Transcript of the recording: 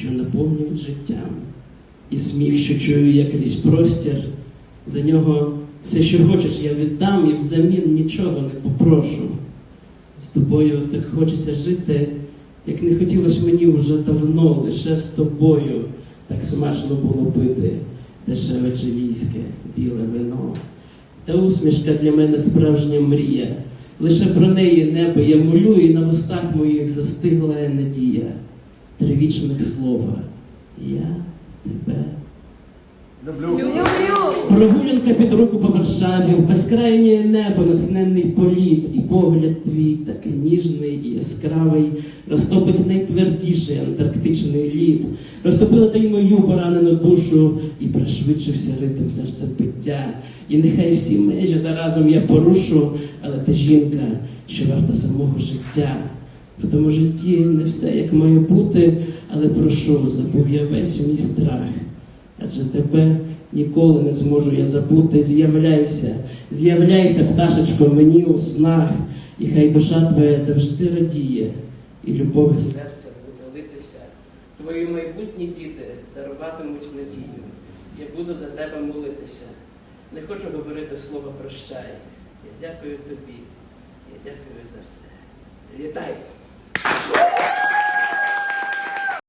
що наповнюють життям, і сміх, що чую я крізь простір. За нього все, що хочеш, я віддам, і взамін нічого не попрошу. З тобою так хочеться жити, як не хотілося мені вже давно, лише з тобою так смачно було пити дешеве чилійське біле вино. Та усмішка для мене справжня мрія. Лише про неї небо я молю, і на устах моїх застигла надія. Три вічних слова. Я тебе. Люблю. Прогулянка під руку по Варшаві, в безкрайнє небо, натхненний політ, і погляд твій такий ніжний і яскравий, розтопить найтвердіший антарктичний лід, розтопила ти й мою поранену душу, і пришвидшився ритм серцебиття. І нехай всі межі заразом я порушу, але ти жінка, що варта самого життя. В тому житті не все як має бути, але прошу, забув я весь мій страх. Адже тебе ніколи не зможу я забути. З'являйся, з'являйся, пташечко, мені у снах, і хай душа твоя завжди радіє, і любов із серця буде литися. Твої майбутні діти даруватимуть надію. Я буду за тебе молитися. Не хочу говорити слово прощай. Я дякую тобі. Я дякую за все. Woo!